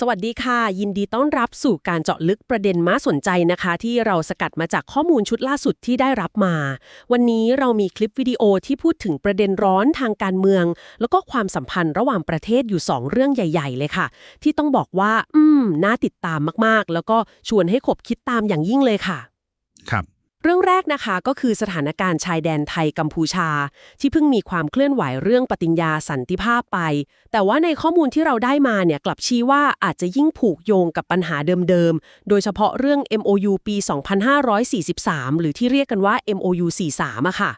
สวัสดีค่ะ ยินดีต้อนรับสู่การเจาะลึกประเด็นม้าสนใจนะคะ ที่เราสกัดมาจากข้อมูลชุดล่าสุดที่ได้รับมา วันนี้เรามีคลิปวิดีโอที่พูดถึงประเด็นร้อนทางการเมือง แล้วก็ความสัมพันธ์ระหว่างประเทศอยู่ 2 เรื่องใหญ่ ๆ เลยค่ะ ที่ต้องบอกว่า อืมน่าติดตามมากๆ แล้วก็ชวนให้ขบคิดตามอย่างยิ่งเลยค่ะ ครับ เรื่องแรกนะคะก็คือสถานการณ์ชายแดนไทยกัมพูชา ที่เพิ่งมีความเคลื่อนไหวเรื่องปฏิญญาสันติภาพไป แต่ว่าในข้อมูลที่เราได้มาเนี่ยกลับชี้ว่าอาจจะยิ่งผูกโยงกับปัญหาเดิมๆ โดยเฉพาะเรื่อง MOU ปี 2543 หรือที่เรียกกันว่า MOU 43อะค่ะ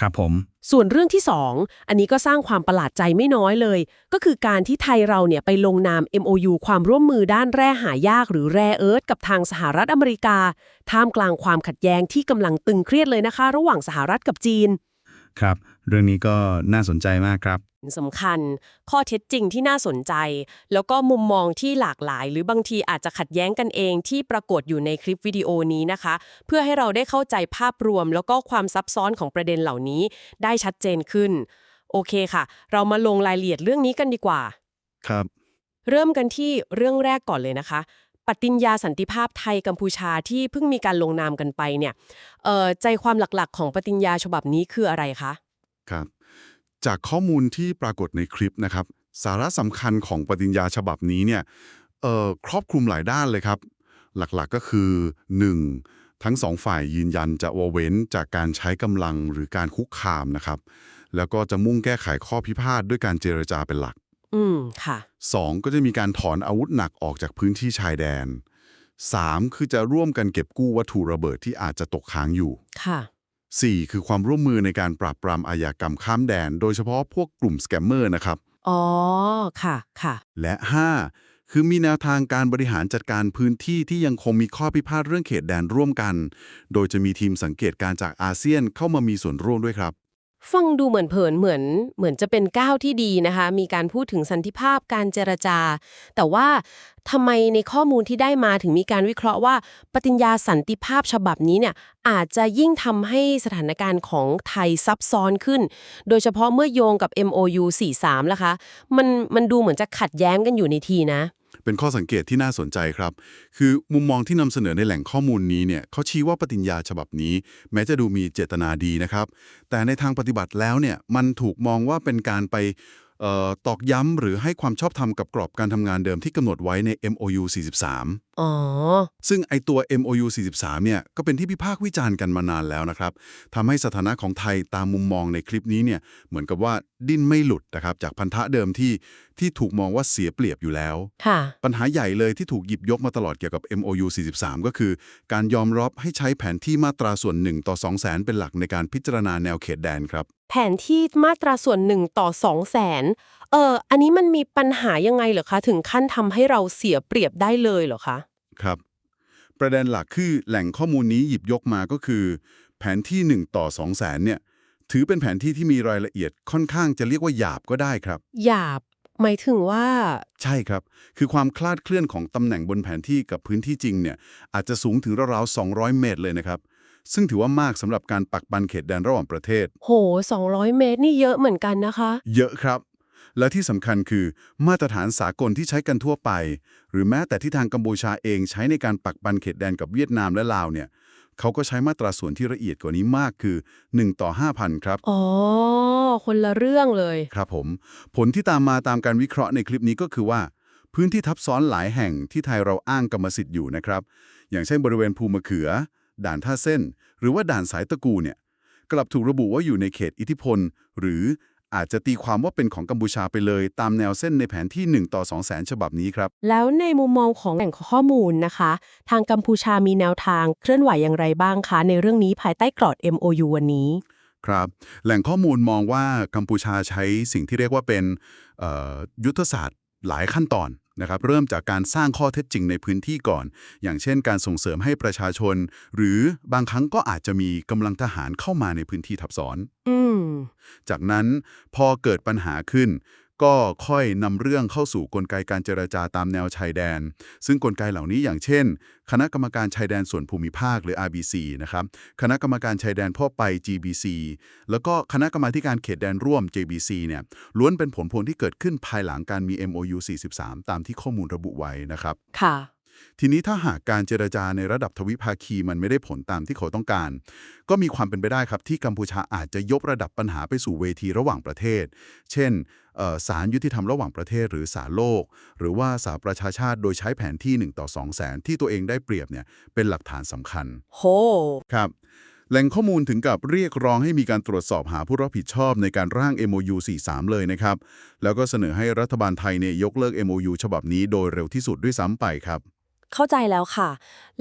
ครับผม ส่วนเรื่องที่ 2 อันนี้ก็สร้างความประหลาดใจไม่น้อยเลย ก็คือการที่ไทยเราเนี่ยไปลงนาม MOU ความร่วมมือด้านแร่หายากหรือแร่เอิร์ธกับทางสหรัฐอเมริกา ท่ามกลางความขัดแย้งที่กำลังตึงเครียดเลยนะคะ ระหว่างสหรัฐกับจีน ครับ เรื่องนี้ก็น่าสนใจมากครับ สำคัญ ข้อเท็จจริงที่น่าสนใจ แล้วก็มุมมองที่หลากหลาย หรือบางทีอาจจะขัดแย้งกันเองที่ปรากฏอยู่ในคลิปวิดีโอนี้นะคะ เพื่อให้เราได้เข้าใจภาพรวม แล้วก็ความซับซ้อนของประเด็นเหล่านี้ ได้ชัดเจนขึ้น โอเคค่ะ เรามาลงรายละเอียดเรื่องนี้กันดีกว่า ครับ เริ่มกันที่เรื่องแรกก่อนเลยนะคะปฏิญญาสันติภาพไทยกัมพูชาที่เพิ่งมีการลงนามกันไปเนี่ยเอ่อใจความหลักๆ ของปฏิญญาฉบับนี้คืออะไรคะ ครับ จากข้อมูลที่ปรากฏในคลิปนะครับ สาระสำคัญของปฏิญญาฉบับนี้เนี่ยเอ่อครอบคลุมหลายด้านเลยครับ หลักๆก็คือ 1. ทั้งสองฝ่ายยืนยันจะวาเว้นจากการใช้กำลังหรือการคุกคามนะครับ แล้วก็จะมุ่งแก้ไขข้อพิพาทด้วยการเจรจาเป็นหลัก อืมค่ะ 2. ก็จะมีการถอนอาวุธหนักออกจากพื้นที่ชายแดน 3. คือจะร่วมกันเก็บกู้วัตถุระเบิดที่อาจจะตกค้างอยู่ค่ะ 4. คือความร่วมมือในการปราบปรามอาญากรรมข้ามแดน โดยเฉพาะพวกกลุ่มสแกมเมอร์นะครับ อ๋อ ค่ะ ค่ะ และ 5. คือมีแนวทางการบริหารจัดการพื้นที่ที่ยังคงมีข้อพิพาทเรื่องเขตแดนร่วมกัน โดยจะมีทีมสังเกตการจากอาเซียนเข้ามามีส่วนร่วมด้วยครับ ฟังดูเหมือนเผินเหมือนเหมือนจะเป็นก้าวที่ดีนะคะ มีการพูดถึงสันติภาพการเจรจา แต่ว่าทำไมในข้อมูลที่ได้มาถึงมีการวิเคราะห์ว่า ปฏิญญาสันติภาพฉบับนี้เนี่ยอาจจะยิ่งทำให้สถานการณ์ของไทยซับซ้อนขึ้น โดยเฉพาะเมื่อโยงกับ MOU 43ล่ะคะ มัน มันดูเหมือนจะขัดแย้งกันอยู่ในทีนะ เป็นข้อสังเกตที่น่าสนใจครับ คือมุมมองที่นำเสนอในแหล่งข้อมูลนี้เนี่ยเขาชี้ว่าปฏิญญาฉบับนี้ แม้จะดูมีเจตนาดีนะครับ แต่ในทางปฏิบัติแล้วเนี่ยมันถูกมองว่าเป็นการไป ตอกย้ำหรือให้ความชอบธรรมกับกรอบการทำงานเดิมที่กำหนดไว้ใน MOU 43 อ๋อ ซึ่งไอตัว MOU 43 เนี่ย ก็เป็นที่พิพากษ์วิจารณ์กันมานานแล้วนะครับทำให้สถานะของไทยตามมุมมองในคลิปนี้เนี่ย เหมือนกับว่าดิ้นไม่หลุดนะครับ จากพันธะเดิมที่ที่ถูกมองว่าเสียเปรียบอยู่แล้ว ค่ะ ปัญหาใหญ่เลยที่ถูกหยิบยกมาตลอดเกี่ยวกับ MOU 43 ก็คือ การยอมรับให้ใช้แผนที่มาตราส่วน1ต่อ2 0 0แสนเป็นหลักในการพิจารณาแนวเขตแดนครับ แผนที่มาตราส่วนหนึ่งต่อสองแสนเอออันนี้มันมีปัญหายังไงเหรอคะ ถึงขั้นทำให้เราเสียเปรียบได้เลยเหรอคะ ครับ ประเด็นหลักคือแหล่งข้อมูลนี้หยิบยกมาก็คือ แผนที่ 1 ต่อ 2 0 0แสนเนี่ย ถือเป็นแผนที่ที่มีรายละเอียดค่อนข้างจะเรียกว่าหยาบก็ได้ครับ หยาบหมายถึงว่า ใช่ครับ คือความคลาดเคลื่อนของตำแหน่งบนแผนที่กับพื้นที่จริงเนี่ยอาจจะสูงถึงราวๆ200 เมตรเลยนะครับ ซึ่งถือว่ามากสำหรับการปักปันเขตแดนระหว่างประเทศ โห 200 เมตรนี่เยอะเหมือนกันนะคะ เยอะครับ และที่สำคัญคือ มาตรฐานสากลที่ใช้กันทั่วไป หรือแม้แต่ที่ทางกัมพูชาเองใช้ในการปักปันเขตแดนกับเวียดนามและลาวเนี่ยเขาก็ใช้มาตราส่วนที่ละเอียดกว่านี้มากคือ 1 ต่อ 5,000 ครับ อ๋อ คนละเรื่องเลย ครับผม ผลที่ตามมาตามการวิเคราะห์ในคลิปนี้ก็คือว่า พื้นที่ทับซ้อนหลายแห่งที่ไทยเราอ้างกรรมสิทธิ์อยู่นะครับ อย่างเช่นบริเวณภูมะเขือ ด่านท่าเส้น หรือว่าด่านสายตะกูเนี่ยกลับถูกระบุว่าอยู่ในเขตอิทธิพล หรืออาจจะตีความว่าเป็นของกัมพูชาไปเลย ตามแนวเส้นในแผนที่ 1 ต่อ 2 0 0แสนฉบับนี้ครับ แล้วในมุมมองของแหล่งข้อมูลนะคะ ทางกัมพูชามีแนวทางเคลื่อนไหวอย่างไรบ้างคะ ในเรื่องนี้ภายใต้กรอบ MOU วันนี้ ครับ แหล่งข้อมูลมองว่ากัมพูชาใช้สิ่งที่เรียกว่าเป็นเอ่อยุทธศาสตร์หลายขั้นตอน นะครับเริ่มจากการสร้างข้อเท็จจริงในพื้นที่ก่อน อย่างเช่น การส่งเสริมให้ประชาชน หรือบางครั้งก็อาจจะมีกำลังทหารเข้ามาในพื้นที่ทับซ้อนอืมจากนั้นพอเกิดปัญหาขึ้น ก็ค่อยนำเรื่องเข้าสู่กลไกการเจรจาตามแนวชายแดน ซึ่งกลไกเหล่านี้อย่างเช่น คณะกรรมการชายแดนส่วนภูมิภาคหรือ RBC นะครับ คณะกรรมการชายแดนพ่อไป GBC แล้วก็คณะกรรมาการเขตแดนร่วม JBC เนี่ยล้วนเป็นผลพวงที่เกิดขึ้นภายหลังการมี MOU 43 ตามที่ข้อมูลระบุไว้นะครับ ค่ะ ทีนี้ถ้าหากการเจรจาในระดับทวิภาคีมันไม่ได้ผลตามที่เขาต้องการ ก็มีความเป็นไปได้ครับที่กัมพูชาอาจจะยกระดับปัญหาไปสู่เวทีระหว่างประเทศ เช่นเอ่อศาลยุติธรรมระหว่างประเทศหรือศาลโลก หรือว่าสาประชาชาติโดยใช้แผนที่1ต่อ2แสนที่ตัวเองได้เปรียบเนี่ยเป็นหลักฐานสำคัญโหครับแหล่งข้อมูลถึงกับเรียกร้องให้มีการตรวจสอบหาผู้รับผิดชอบในการร่าง MOU 43 เลยนะครับ แล้วก็เสนอให้รัฐบาลไทยเนี่ยยกเลิก MOU ฉบับนี้โดยเร็วที่สุดด้วยซ้ำไปครับ เข้าใจแล้วค่ะ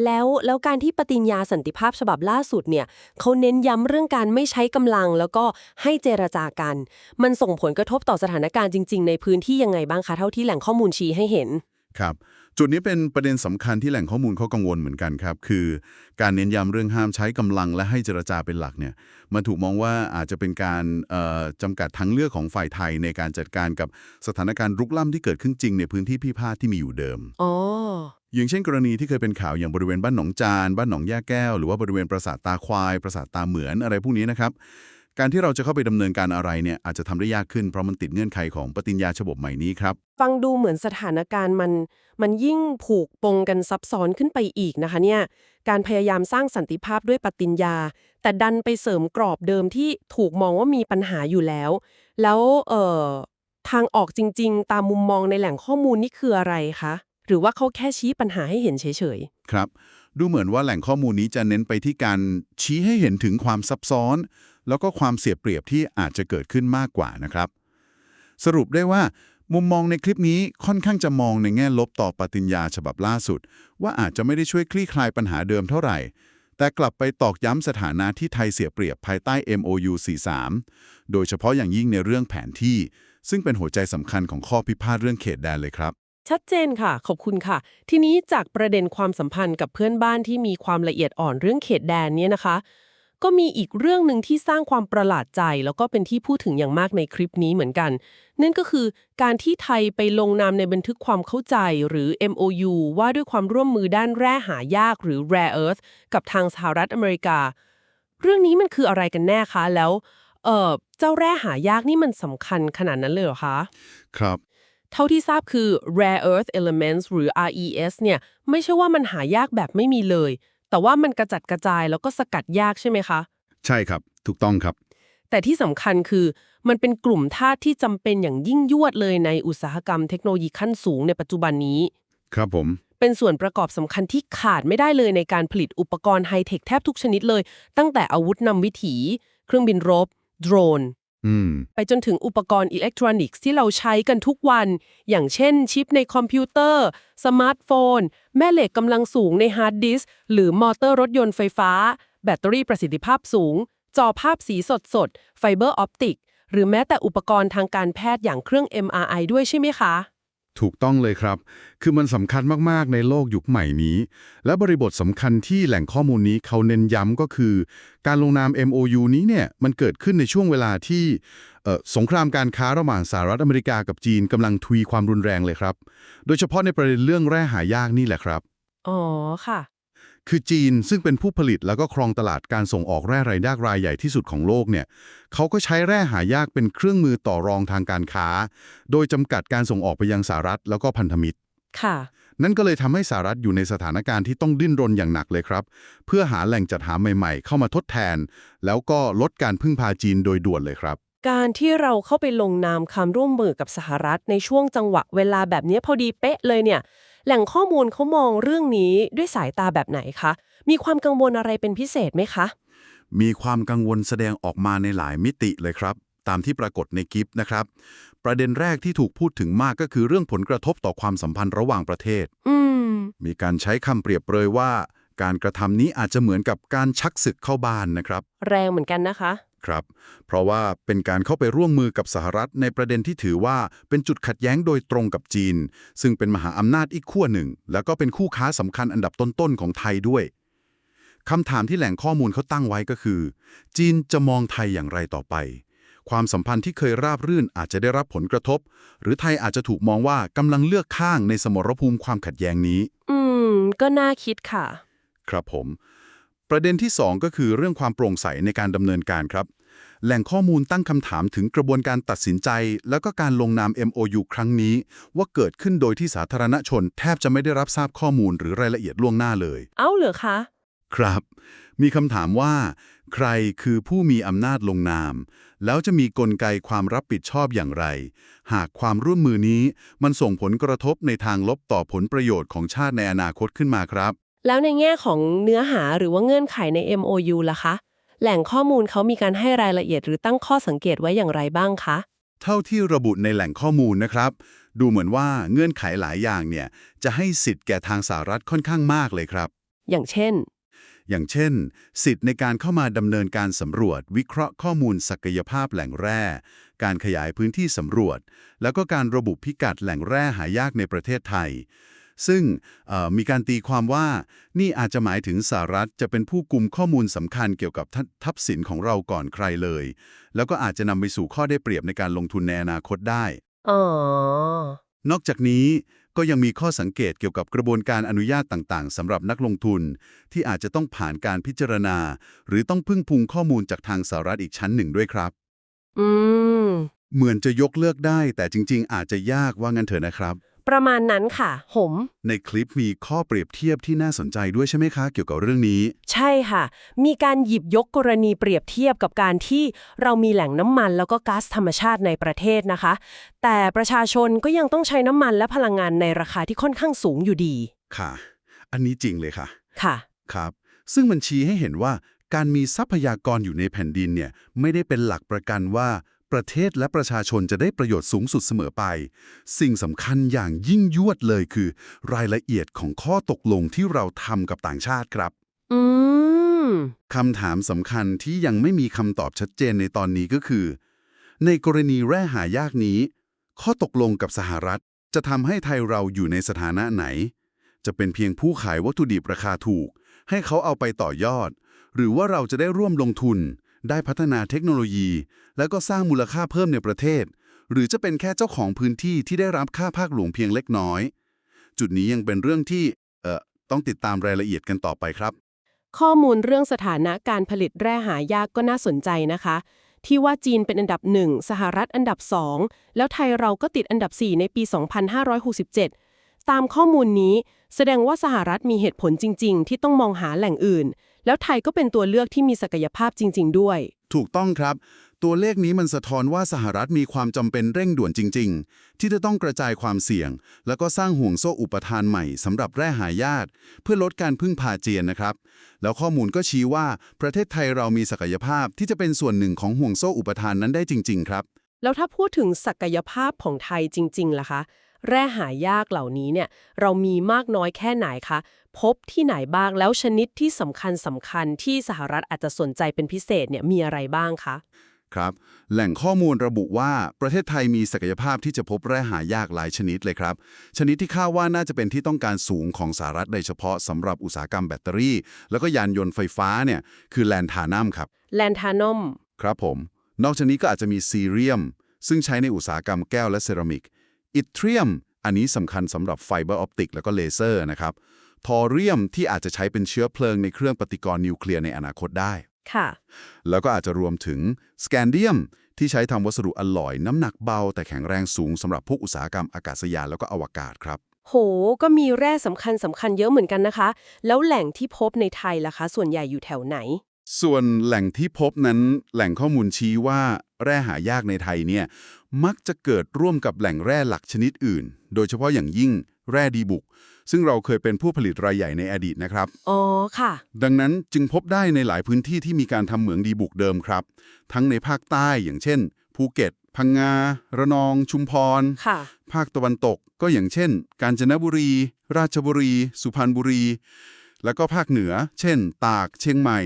แล้วแล้วการที่ปฏิญญาสันติภาพฉบับล่าสุดเนี่ยเขาเน้นย้ำเรื่องการไม่ใช้กำลังแล้วก็ให้เจรจากัน มันส่งผลกระทบต่อสถานการณ์จริง ๆ ในพื้นที่ยังไงบ้างคะ เท่าที่แหล่งข้อมูลชี้ให้เห็น ครับ จุดนี้เป็นประเด็นสำคัญที่แหล่งข้อมูลเขากังวลเหมือนกันครับ คือการเน้นย้ำเรื่องห้ามใช้กำลังและให้เจรจาเป็นหลักเนี่ยมันถูกมองว่าอาจจะเป็นการจำกัดทางเลือกของฝ่ายไทยในการจัดการกับสถานการณ์รุกล้ำที่เกิดขึ้นจริงในพื้นที่พิพาทที่มีอยู่เดิมอ๋อ อย่างเช่นกรณีที่เคยเป็นข่าวอย่างบริเวณบ้านหนองจาน บ้านหนองย่าแก้ว หรือว่าบริเวณปราสาทตาควาย ปราสาทตาเหมือนอะไรพวกนี้นะครับ การที่เราจะเข้าไปดำเนินการอะไรเนี่ยอาจจะทำได้ยากขึ้นเพราะมันติดเงื่อนไขของปฏิญญาฉบับใหม่นี้ครับ ฟังดูเหมือนสถานการณ์มัน มันยิ่งผูกปงกันซับซ้อนขึ้นไปอีกนะคะเนี่ย การพยายามสร้างสันติภาพด้วยปฏิญญา แต่ดันไปเสริมกรอบเดิมที่ถูกมองว่ามีปัญหาอยู่แล้ว แล้วเอ่อทางออกจริง ๆ ตามมุมมองในแหล่งข้อมูลนี่คืออะไรคะ หรือว่าเขาแค่ชี้ปัญหาให้เห็นเฉยๆ ครับ ดูเหมือนว่าแหล่งข้อมูลนี้จะเน้นไปที่การชี้ให้เห็นถึงความซับซ้อน แล้วก็ความเสียเปรียบที่อาจจะเกิดขึ้นมากกว่านะครับ สรุปได้ว่า มุมมองในคลิปนี้ค่อนข้างจะมองในแง่ลบต่อปฏิญญาฉบับล่าสุด ว่าอาจจะไม่ได้ช่วยคลี่คลายปัญหาเดิมเท่าไหร่ แต่กลับไปตอกย้ำสถานะที่ไทยเสียเปรียบภายใต้ MOU 43 โดยเฉพาะอย่างยิ่งในเรื่องแผนที่ ซึ่งเป็นหัวใจสำคัญของข้อพิพาทเรื่องเขตแดนเลยครับ ชัดเจนค่ะ ขอบคุณค่ะ ทีนี้จากประเด็นความสัมพันธ์กับเพื่อนบ้านที่มีความละเอียดอ่อนเรื่องเขตแดนเนี่ยนะคะ ก็มีอีกเรื่องหนึ่งที่สร้างความประหลาดใจ แล้วก็เป็นที่พูดถึงอย่างมากในคลิปนี้เหมือนกัน นั่นก็คือการที่ไทยไปลงนามในบันทึกความเข้าใจหรือ MOU ว่าด้วยความร่วมมือด้านแร่หายากหรือ rare earth กับทางสหรัฐอเมริกา เรื่องนี้มันคืออะไรกันแน่คะแล้วเออเจ้าแร่หายากนี่มันสำคัญขนาดนั้นเลยเหรอคะ ครับ เท่าที่ทราบคือ rare earth elements หรือ RES เนี่ยไม่ใช่ว่ามันหายากแบบไม่มีเลย แต่ว่ามันกระจัดกระจายแล้วก็สกัดยากใช่ไหมคะ ใช่ครับ ถูกต้องครับ แต่ที่สำคัญคือมันเป็นกลุ่มธาตุที่จำเป็นอย่างยิ่งยวดเลยในอุตสาหกรรมเทคโนโลยีขั้นสูงในปัจจุบันนี้ ครับผม เป็นส่วนประกอบสำคัญที่ขาดไม่ได้เลยในการผลิตอุปกรณ์ไฮเทคแทบทุกชนิดเลย ตั้งแต่อาวุธนำวิถี เครื่องบินรบ โดรนอืม ไปจนถึงอุปกรณ์อิเล็กทรอนิกส์ที่เราใช้กันทุกวัน อย่างเช่นชิปในคอมพิวเตอร์ สมาร์ทโฟน แม่เหล็กกำลังสูงในฮาร์ดดิสก์หรือมอเตอร์รถยนต์ไฟฟ้า แบตเตอรี่ประสิทธิภาพสูง จอภาพสีสดสดไฟเบอร์ออปติก หรือแม้แต่อุปกรณ์ทางการแพทย์อย่างเครื่อง MRI ด้วยใช่ไหมคะ ถูกต้องเลยครับ คือมันสำคัญมาก ๆ ในโลกยุคใหม่นี้ และบริบทสำคัญที่แหล่งข้อมูลนี้เขาเน้นย้ำก็คือ การลงนาม MOU นี้เนี่ยมันเกิดขึ้นในช่วงเวลาที่สงครามการค้าระหว่างสหรัฐอเมริกากับจีนกำลังทวีความรุนแรงเลยครับ โดยเฉพาะในประเด็นเรื่องแร่หายากนี่แหละครับ อ๋อค่ะ คือจีนซึ่งเป็นผู้ผลิตแล้วก็ครองตลาดการส่งออกแร่รายยากรายใหญ่ที่สุดของโลกเนี่ยเขาก็ใช้แร่หายากเป็นเครื่องมือต่อรองทางการค้า โดยจำกัดการส่งออกไปยังสหรัฐแล้วก็พันธมิตรค่ะนั่นก็เลยทำให้สหรัฐอยู่ในสถานการณ์ที่ต้องดิ้นรนอย่างหนักเลยครับ เพื่อหาแหล่งจัดหาใหม่ๆ เข้ามาทดแทน แล้วก็ลดการพึ่งพาจีนโดยด่วนเลยครับ การที่เราเข้าไปลงนามคำร่วมมือกับสหรัฐในช่วงจังหวะเวลาแบบนี้พอดีเป๊ะเลยเนี่ย แหล่งข้อมูลเขามองเรื่องนี้ด้วยสายตาแบบไหนคะ มีความกังวลอะไรเป็นพิเศษไหมคะ มีความกังวลแสดงออกมาในหลายมิติเลยครับ ตามที่ปรากฏในกิฟต์นะครับ ประเด็นแรกที่ถูกพูดถึงมากก็คือเรื่องผลกระทบต่อความสัมพันธ์ระหว่างประเทศ อืม มีการใช้คำเปรียบเปรยว่า การกระทำนี้อาจจะเหมือนกับการชักศึกเข้าบ้านนะครับ แรงเหมือนกันนะคะ ครับ เพราะว่าเป็นการเข้าไปร่วมมือกับสหรัฐในประเด็นที่ถือว่าเป็นจุดขัดแย้งโดยตรงกับจีน ซึ่งเป็นมหาอำนาจอีกขั้วหนึ่ง แล้วก็เป็นคู่ค้าสำคัญอันดับต้นๆของไทยด้วยคำถามที่แหล่งข้อมูลเขาตั้งไว้ก็คือ จีนจะมองไทยอย่างไรต่อไป ความสัมพันธ์ที่เคยราบรื่นอาจจะได้รับผลกระทบ หรือไทยอาจจะถูกมองว่ากำลังเลือกข้างในสมรภูมิความขัดแย้งนี้ อืม ก็น่าคิดค่ะ ครับผม ประเด็นที่ 2 ก็คือเรื่องความโปร่งใสในการดำเนินการครับ แหล่งข้อมูลตั้งคำถามถึงกระบวนการตัดสินใจ แล้วก็การลงนาม MOU ครั้งนี้ ว่าเกิดขึ้นโดยที่สาธารณชน แทบจะไม่ได้รับทราบข้อมูลหรือรายละเอียดล่วงหน้าเลย เอ้าเหรอคะ ครับ มีคำถามว่า ใครคือผู้มีอำนาจลงนาม แล้วจะมีกลไกความรับผิดชอบอย่างไร หากความร่วมมือนี้มันส่งผลกระทบในทางลบต่อผลประโยชน์ของชาติในอนาคตขึ้นมาครับ แล้วในแง่ของเนื้อหาหรือว่าเงื่อนไขใน MOU ล่ะคะ แหล่งข้อมูลเขามีการให้รายละเอียดหรือตั้งข้อสังเกตไว้อย่างไรบ้างคะ เท่าที่ระบุในแหล่งข้อมูลนะครับ ดูเหมือนว่าเงื่อนไขหลายอย่างเนี่ยจะให้สิทธิ์แก่ทางสหรัฐค่อนข้างมากเลยครับ อย่างเช่น อย่างเช่น สิทธิ์ในการเข้ามาดำเนินการสำรวจ วิเคราะห์ข้อมูลศักยภาพแหล่งแร่ การขยายพื้นที่สำรวจ แล้วก็การระบุพิกัดแหล่งแร่หายากในประเทศไทย ซึ่งเอ่อมีการตีความว่านี่อาจจะหมายถึงสหรัฐจะเป็นผู้กุมข้อมูลสำคัญเกี่ยวกับททัพสินของเราก่อนใครเลย แล้วก็อาจจะนำไปสู่ข้อได้เปรียบในการลงทุนในอนาคตได้อ๋อนอกจากนี้ก็ยังมีข้อสังเกตเกี่ยวกับกระบวนการอนุญาตต่างๆสำหรับนักลงทุน ที่อาจจะต้องผ่านการพิจารณา หรือต้องพึ่งพุงข้อมูลจากทางสหรัฐอีกชั้นหนึ่งด้วยครับ อืม เหมือนจะยกเลิกได้ แต่จริง ๆ อาจจะยากว่างั้นเถอะนะครับ ประมาณนั้นค่ะหมในคลิปมีข้อเปรียบเทียบที่น่าสนใจด้วยใช่ไหมคะ เกี่ยวกับเรื่องนี้ ใช่ค่ะ มีการหยิบยกกรณีเปรียบเทียบกับการที่เรามีแหล่งน้ำมันแล้วก็ก๊าซธรรมชาติในประเทศนะคะ แต่ประชาชนก็ยังต้องใช้น้ำมันและพลังงานในราคาที่ค่อนข้างสูงอยู่ดี ค่ะ อันนี้จริงเลยค่ะ ค่ะ ครับ ซึ่งมันชี้ให้เห็นว่าการมีทรัพยากรอยู่ในแผ่นดินเนี่ยไม่ได้เป็นหลักประกันว่า ประเทศและประชาชนจะได้ประโยชน์สูงสุดเสมอไป สิ่งสำคัญอย่างยิ่งยวดเลยคือ รายละเอียดของข้อตกลงที่เราทำกับต่างชาติครับอืมคำถามสำคัญที่ยังไม่มีคำตอบชัดเจนในตอนนี้ก็คือ ในกรณีแร่หายากนี้ ข้อตกลงกับสหรัฐ จะทำให้ไทยเราอยู่ในสถานะไหน จะเป็นเพียงผู้ขายวัตถุดิบราคาถูก ให้เขาเอาไปต่อยอด หรือว่าเราจะได้ร่วมลงทุน ได้พัฒนาเทคโนโลยี แล้วก็สร้างมูลค่าเพิ่มในประเทศ หรือจะเป็นแค่เจ้าของพื้นที่ที่ได้รับค่าภาคหลวงเพียงเล็กน้อย จุดนี้ยังเป็นเรื่องที่เอ่อต้องติดตามรายละเอียดกันต่อไปครับ ข้อมูลเรื่องสถานะการผลิตแร่หายากก็น่าสนใจนะคะ ที่ว่าจีนเป็นอันดับหนึ่งสหรัฐอันดับสองแล้วไทยเราก็ติดอันดับ 4 ในปี 2567 ตามข้อมูลนี้ แสดงว่าสหรัฐมีเหตุผลจริง ๆ ที่ต้องมองหาแหล่งอื่น แล้วไทยก็เป็นตัวเลือกที่มีศักยภาพจริง ๆ ด้วย ถูกต้องครับ ตัวเลขนี้มันสะท้อนว่าสหรัฐมีความจำเป็นเร่งด่วนจริง ๆ ที่จะต้องกระจายความเสี่ยง แล้วก็สร้างห่วงโซ่อุปทานใหม่สำหรับแร่หายากเพื่อลดการพึ่งพาเจียนนะครับ แล้วข้อมูลก็ชี้ว่าประเทศไทยเรามีศักยภาพที่จะเป็นส่วนหนึ่งของห่วงโซ่อุปทานนั้นได้จริง ๆ ครับ แล้วถ้าพูดถึงศักยภาพของไทยจริงๆล่ะคะ แร่หายากเหล่านี้เนี่ยเรามีมากน้อยแค่ไหนคะ พบที่ไหนบ้างแล้วชนิดที่สำคัญสำคัญที่สหรัฐอาจจะสนใจเป็นพิเศษเนี่ยมีอะไรบ้างคะครับ แหล่งข้อมูลระบุว่าประเทศไทยมีศักยภาพที่จะพบแร่หายากหลายชนิดเลยครับ ชนิดที่คาดว่าน่าจะเป็นที่ต้องการสูงของสหรัฐโดยเฉพาะสำหรับอุตสาหกรรมแบตเตอรี่ แล้วก็ยานยนต์ไฟฟ้าเนี่ยคือแลนทานัมครับ แลนทานอมครับผม นอกจากนี้ก็อาจจะมีซีเรียม ซึ่งใช้ในอุตสาหกรรมแก้วและเซรามิก อิตเทรียม อันนี้สำคัญสำหรับไฟเบอร์ออปติกแล้วก็เลเซอร์นะครับ ทอเรียมที่อาจจะใช้เป็นเชื้อเพลิงในเครื่องปฏิกรณ์นิวเคลียร์ในอนาคตได้ ค่ะ แล้วก็อาจจะรวมถึงสแกนเดียมที่ใช้ทำวัสดุอลลอยน้ำหนักเบา แต่แข็งแรงสูงสำหรับพวกอุตสาหกรรมอากาศยานแล้วก็อวกาศครับ โห ก็มีแร่สำคัญสำคัญเยอะเหมือนกันนะคะ แล้วแหล่งที่พบในไทยล่ะคะ ส่วนใหญ่อยู่แถวไหน ส่วนแหล่งที่พบนั้นแหล่งข้อมูลชี้ว่า แร่หายากในไทยเนี่ยมักจะเกิดร่วมกับแหล่งแร่หลักชนิดอื่น โดยเฉพาะอย่างยิ่งแร่ดีบุก ซึ่งเราเคยเป็นผู้ผลิตรายใหญ่ในอดีตนะครับอ๋อค่ะ ดังนั้นจึงพบได้ในหลายพื้นที่ที่มีการทำเหมืองดีบุกเดิมครับ ทั้งในภาคใต้อย่างเช่น ภูเก็ต พังงา ระนอง ชุมพร ค่ะ ภาคตะวันตกก็อย่างเช่น กาญจนบุรี ราชบุรี สุพรรณบุรี แล้วก็ภาคเหนือ เช่น ตาก เชียงใหม่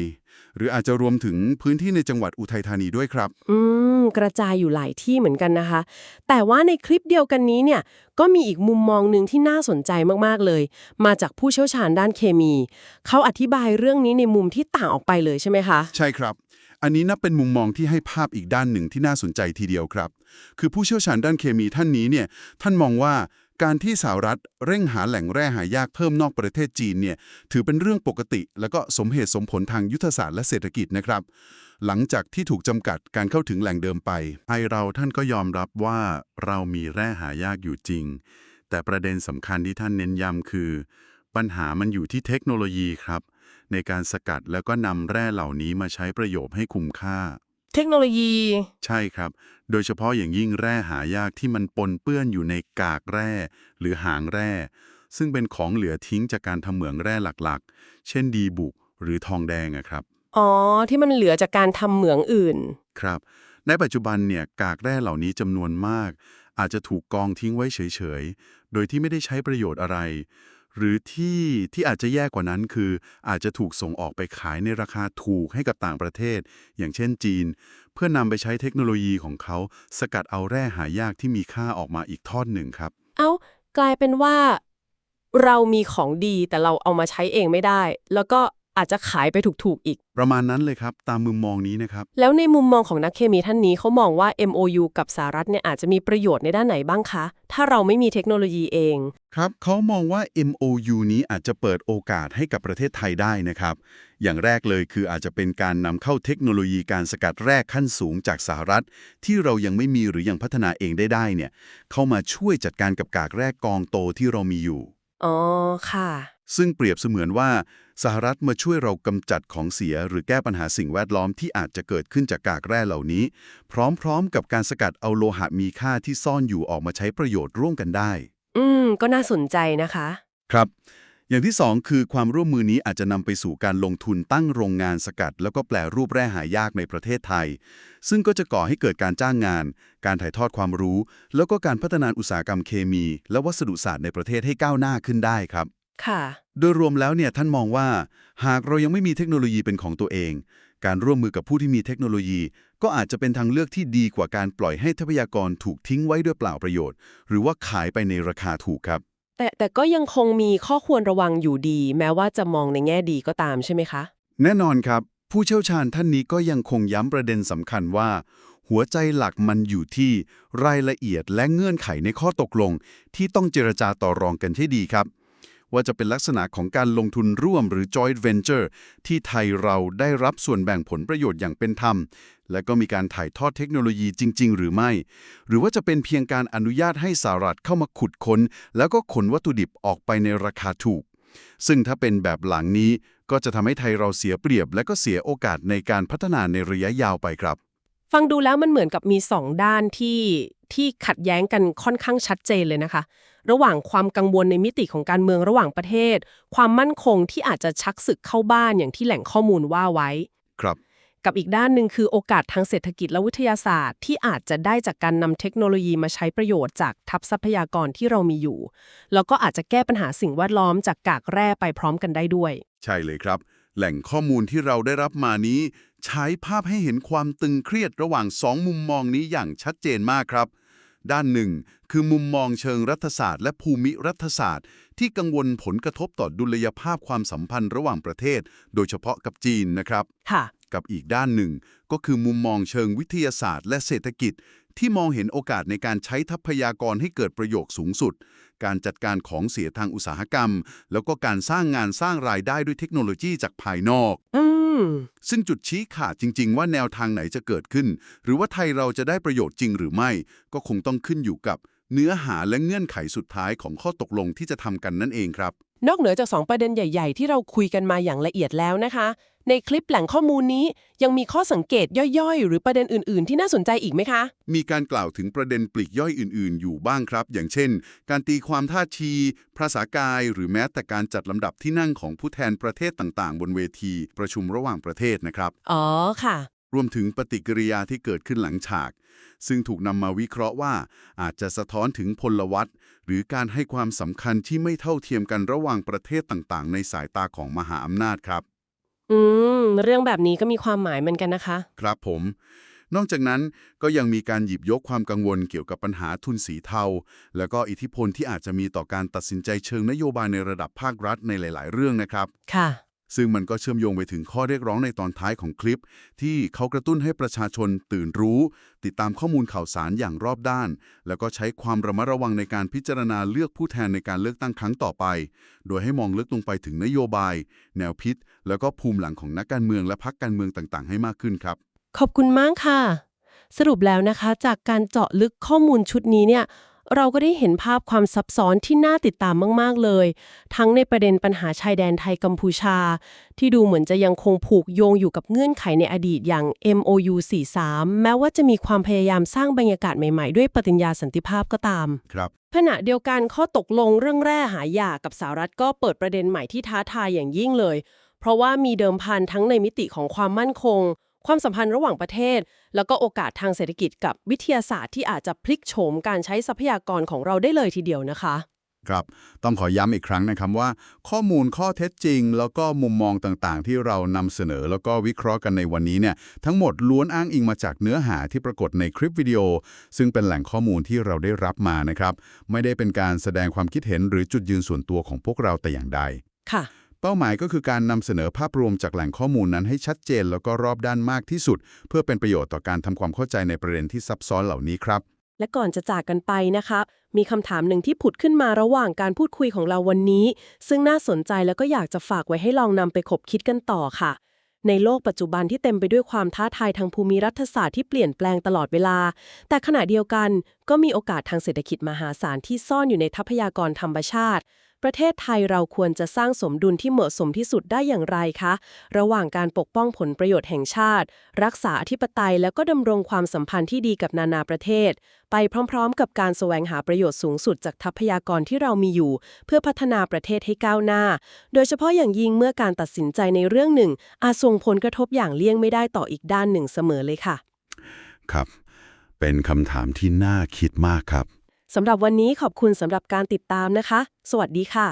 หรืออาจจะรวมถึงพื้นที่ในจังหวัดอุทัยธานีด้วยครับ อืม กระจายอยู่หลายที่เหมือนกันนะคะ แต่ว่าในคลิปเดียวกันนี้เนี่ย ก็มีอีกมุมมองหนึ่งที่น่าสนใจมากๆเลย มาจากผู้เชี่ยวชาญด้านเคมี เขาอธิบายเรื่องนี้ในมุมที่ต่างออกไปเลยใช่ไหมคะ ใช่ครับ อันนี้นับเป็นมุมมองที่ให้ภาพอีกด้านหนึ่งที่น่าสนใจทีเดียวครับ คือผู้เชี่ยวชาญด้านเคมีท่านนี้เนี่ย ท่านมองว่า การที่สหรัฐเร่งหาแหล่งแร่หายากเพิ่มนอกประเทศจีนเนี่ยถือเป็นเรื่องปกติ แล้วก็สมเหตุสมผลทางยุทธศาสตร์และเศรษฐกิจนะครับ หลังจากที่ถูกจำกัดการเข้าถึงแหล่งเดิมไปไทยเราท่านก็ยอมรับว่าเรามีแร่หายากอยู่จริง แต่ประเด็นสำคัญที่ท่านเน้นย้ำคือ ปัญหามันอยู่ที่เทคโนโลยีครับ ในการสกัดแล้วก็นำแร่เหล่านี้มาใช้ประโยชน์ให้คุ้มค่า เทคโนโลยี ใช่ครับ โดยเฉพาะอย่างยิ่งแร่หายากที่มันปนเปื้อนอยู่ในกากแร่ หรือหางแร่ ซึ่งเป็นของเหลือทิ้งจากการทำเหมืองแร่หลักๆ เช่นดีบุกหรือทองแดงอะครับ อ๋อ ที่มันเหลือจากการทำเหมืองอื่น ครับ ในปัจจุบันเนี่ยกากแร่เหล่านี้จำนวนมาก อาจจะถูกกองทิ้งไว้เฉยๆ โดยที่ไม่ได้ใช้ประโยชน์อะไร หรือที่ที่อาจจะแย่กว่านั้นคืออาจจะถูกส่งออกไปขายในราคาถูกให้กับต่างประเทศ อย่างเช่นจีน เพื่อนำไปใช้เทคโนโลยีของเขา สกัดเอาแร่หายากที่มีค่าออกมาอีกทอดหนึ่งครับ เอ้ากลายเป็นว่า เรามีของดีแต่เราเอามาใช้เองไม่ได้ แล้วก็ อาจจะขายไปถูกๆอีก ประมาณนั้นเลยครับ ตามมุมมองนี้นะครับ แล้วในมุมมองของนักเคมีท่านนี้เขามองว่า MOU กับสหรัฐเนี่ยอาจจะมีประโยชน์ในด้านไหนบ้างคะ ถ้าเราไม่มีเทคโนโลยีเอง ครับเขามองว่า MOU นี้อาจจะเปิดโอกาสให้กับประเทศไทยได้นะครับ อย่างแรกเลยคืออาจจะเป็นการนำเข้าเทคโนโลยีการสกัดแร่ขั้นสูงจากสหรัฐ ที่เรายังไม่มีหรือยังพัฒนาเองได้ได้เนี่ยเข้ามาช่วยจัดการกับกากแร่กองโตที่เรามีอยู่อ๋อค่ะ ซึ่งเปรียบเสมือนว่าสหรัฐมาช่วยเรากำจัดของเสีย หรือแก้ปัญหาสิ่งแวดล้อมที่อาจจะเกิดขึ้นจากกากแร่เหล่านี้ พร้อมๆ กับการสกัดเอาโลหะมีค่าที่ซ่อนอยู่ออกมาใช้ประโยชน์ร่วมกันได้ อืม ก็น่าสนใจนะคะ ครับ อย่างที่สองคือความร่วมมือนี้อาจจะนำไปสู่การลงทุนตั้งโรงงานสกัด แล้วก็แปลรูปแร่หายากในประเทศไทย ซึ่งก็จะก่อให้เกิดการจ้างงาน การถ่ายทอดความรู้ แล้วก็การพัฒนาอุตสาหกรรมเคมี และวัสดุศาสตร์ในประเทศให้ก้าวหน้าขึ้นได้ครับ ค่ะ โดยรวมแล้วเนี่ยท่านมองว่า หากเรายังไม่มีเทคโนโลยีเป็นของตัวเอง การร่วมมือกับผู้ที่มีเทคโนโลยี ก็อาจจะเป็นทางเลือกที่ดีกว่าการปล่อยให้ทรัพยากรถูกทิ้งไว้ด้วยเปล่าประโยชน์ หรือว่าขายไปในราคาถูกครับ แต่แต่ก็ยังคงมีข้อควรระวังอยู่ดี แม้ว่าจะมองในแง่ดีก็ตามใช่ไหมคะ แน่นอนครับ ผู้เชี่ยวชาญท่านนี้ก็ยังคงย้ำประเด็นสำคัญว่า หัวใจหลักมันอยู่ที่รายละเอียดและเงื่อนไขในข้อตกลง ที่ต้องเจรจาต่อรองกันให้ดีครับ ว่าจะเป็นลักษณะของการลงทุนร่วมหรือ joint venture ที่ไทยเราได้รับส่วนแบ่งผลประโยชน์อย่างเป็นธรรม และก็มีการถ่ายทอดเทคโนโลยีจริง ๆ หรือไม่ หรือว่าจะเป็นเพียงการอนุญาตให้สหรัฐเข้ามาขุดค้น แล้วก็ขนวัตถุดิบออกไปในราคาถูก ซึ่งถ้าเป็นแบบหลังนี้ก็จะทำให้ไทยเราเสียเปรียบ และก็เสียโอกาสในการพัฒนาในระยะยาวไปครับ ฟังดูแล้วมันเหมือนกับมีสองด้านที่ที่ขัดแย้งกันค่อนข้างชัดเจนเลยนะคะ ระหว่างความกังวลในมิติของการเมืองระหว่างประเทศ ความมั่นคงที่อาจจะชักศึกเข้าบ้านอย่างที่แหล่งข้อมูลว่าไว้ ครับ กับอีกด้านหนึ่งคือโอกาสทางเศรษฐกิจและวิทยาศาสตร์ ที่อาจจะได้จากการนำเทคโนโลยีมาใช้ประโยชน์จากทัพทรัพยากรที่เรามีอยู่ แล้วก็อาจจะแก้ปัญหาสิ่งแวดล้อมจากกากแร่ไปพร้อมกันได้ด้วย ใช่เลยครับ แหล่งข้อมูลที่เราได้รับมานี้ ใช้ภาพให้เห็นความตึงเครียดระหว่างสองมุมมองนี้อย่างชัดเจนมากครับ ด้านหนึ่ง คือมุมมองเชิงรัฐศาสตร์ และภูมิรัฐศาสตร์ ที่กังวลผลกระทบต่อดุลยภาพความสัมพันธ์ระหว่างประเทศ โดยเฉพาะกับจีนนะครับ ค่ะ กับอีกด้านหนึ่ง ก็คือมุมมองเชิงวิทยาศาสตร์ และเศรษฐกิจ ที่มองเห็นโอกาสในการใช้ทรัพยากรให้เกิดประโยชน์สูงสุด การจัดการของเสียทางอุตสาหกรรม แล้วก็การสร้างงานสร้างรายได้ด้วยเทคโนโลยีจากภายนอกอืมซึ่งจุดชี้ขาดจริง ๆ ว่าแนวทางไหนจะเกิดขึ้น หรือว่าไทยเราจะได้ประโยชน์จริงหรือไม่ ก็คงต้องขึ้นอยู่กับ เนื้อหาและเงื่อนไขสุดท้ายของข้อตกลงที่จะทำกันนั่นเองครับ นอกเหนือจาก 2 ประเด็นใหญ่ ๆ ที่เราคุยกันมาอย่างละเอียดแล้วนะคะ ในคลิปแหล่งข้อมูลนี้ยังมีข้อสังเกตย่อยๆ หรือประเด็นอื่น ๆ ที่น่าสนใจอีกไหมคะ มีการกล่าวถึงประเด็นปลีกย่อยอื่น ๆ อยู่บ้างครับ อย่างเช่น การตีความท่าที ภาษากาย หรือแม้แต่การจัดลำดับที่นั่งของผู้แทนประเทศต่าง ๆ บนเวที ประชุมระหว่างประเทศนะครับ อ๋อค่ะ รวมถึงปฏิกิริยาที่เกิดขึ้นหลังฉาก ซึ่งถูกนำมาวิเคราะห์ว่าอาจจะสะท้อนถึงพลวัตหรือการให้ความสำคัญที่ไม่เท่าเทียมกันระหว่างประเทศต่างๆ ในสายตาของมหาอำนาจครับ อืม เรื่องแบบนี้ก็มีความหมายเหมือนกันนะคะ ครับผม นอกจากนั้นก็ยังมีการหยิบยกความกังวลเกี่ยวกับปัญหาทุนสีเทา แล้วก็อิทธิพลที่อาจจะมีต่อการตัดสินใจเชิงนโยบายในระดับภาครัฐในหลาย ๆ เรื่องนะครับ ค่ะ ซึ่งมันก็เชื่อมโยงไปถึงข้อเรียกร้องในตอนท้ายของคลิป ที่เขากระตุ้นให้ประชาชนตื่นรู้ ติดตามข้อมูลข่าวสารอย่างรอบด้าน แล้วก็ใช้ความระมัดระวังในการพิจารณาเลือกผู้แทนในการเลือกตั้งครั้งต่อไป โดยให้มองลึกลงไปถึงนโยบาย แนวพิษ แล้วก็ภูมิหลังของนักการเมืองและพรรคการเมืองต่างๆ ให้มากขึ้นครับ ขอบคุณมากค่ะ สรุปแล้วนะคะ จากการเจาะลึกข้อมูลชุดนี้เนี่ย เราก็ได้เห็นภาพความซับซ้อนที่น่าติดตามมาก ๆ เลย ทั้งในประเด็นปัญหาชายแดนไทยกัมพูชา ที่ดูเหมือนจะยังคงผูกโยงอยู่กับเงื่อนไขในอดีตอย่าง MOU 43 แม้ว่าจะมีความพยายามสร้างบรรยากาศใหม่ ๆ ด้วยปฏิญญาสันติภาพก็ตาม ครับขณะเดียวกันข้อตกลงเรื่องแร่หายากับสหรัฐก็เปิดประเด็นใหม่ที่ท้าทายอย่างยิ่งเลย เพราะว่ามีเดิมพันทั้งในมิติของความมั่นคง ความสัมพันธ์ระหว่างประเทศ แล้วก็โอกาสทางเศรษฐกิจกับวิทยาศาสตร์ที่อาจจะพลิกโฉมการใช้ทรัพยากรของเราได้เลยทีเดียวนะคะครับ ต้องขอย้ำอีกครั้งนะครับว่า ข้อมูลข้อเท็จจริง แล้วก็มุมมองต่างๆ ที่เรานำเสนอแล้วก็วิเคราะห์กันในวันนี้เนี่ยทั้งหมดล้วนอ้างอิงมาจากเนื้อหาที่ปรากฏในคลิปวิดีโอ ซึ่งเป็นแหล่งข้อมูลที่เราได้รับมานะครับ ไม่ได้เป็นการแสดงความคิดเห็นหรือจุดยืนส่วนตัวของพวกเราแต่อย่างใดค่ะ เป้าหมายก็คือการนำเสนอภาพรวมจากแหล่งข้อมูลนั้นให้ชัดเจน แล้วก็รอบด้านมากที่สุด เพื่อเป็นประโยชน์ต่อการทำความเข้าใจในประเด็นที่ซับซ้อนเหล่านี้ครับและก่อนจะจากกันไปนะคะ มีคำถามหนึ่งที่ผุดขึ้นมาระหว่างการพูดคุยของเราวันนี้ ซึ่งน่าสนใจแล้วก็อยากจะฝากไว้ให้ลองนำไปคบคิดกันต่อค่ะ ในโลกปัจจุบันที่เต็มไปด้วยความท้าทายทางภูมิรัฐศาสตร์ที่เปลี่ยนแปลงตลอดเวลา แต่ขณะเดียวกันก็มีโอกาสทางเศรษฐกิจมหาศาลที่ซ่อนอยู่ในทรัพยากรธรรมชาติ ประเทศไทยเราควรจะสร้างสมดุลที่เหมาะสมที่สุดได้อย่างไรคะ ระหว่างการปกป้องผลประโยชน์แห่งชาติ รักษาอธิปไตยแล้วก็ดำรงความสัมพันธ์ที่ดีกับนานาประเทศ ไปพร้อมๆ กับการแสวงหาประโยชน์สูงสุดจากทรัพยากรที่เรามีอยู่ เพื่อพัฒนาประเทศให้ก้าวหน้า โดยเฉพาะอย่างยิ่งเมื่อการตัดสินใจในเรื่องหนึ่ง อาจส่งผลกระทบอย่างเลี่ยงไม่ได้ต่ออีกด้านหนึ่งเสมอเลยค่ะ ครับ เป็นคำถามที่น่าคิดมากครับ สำหรับวันนี้ขอบคุณสำหรับการติดตามนะคะ สวัสดีค่ะ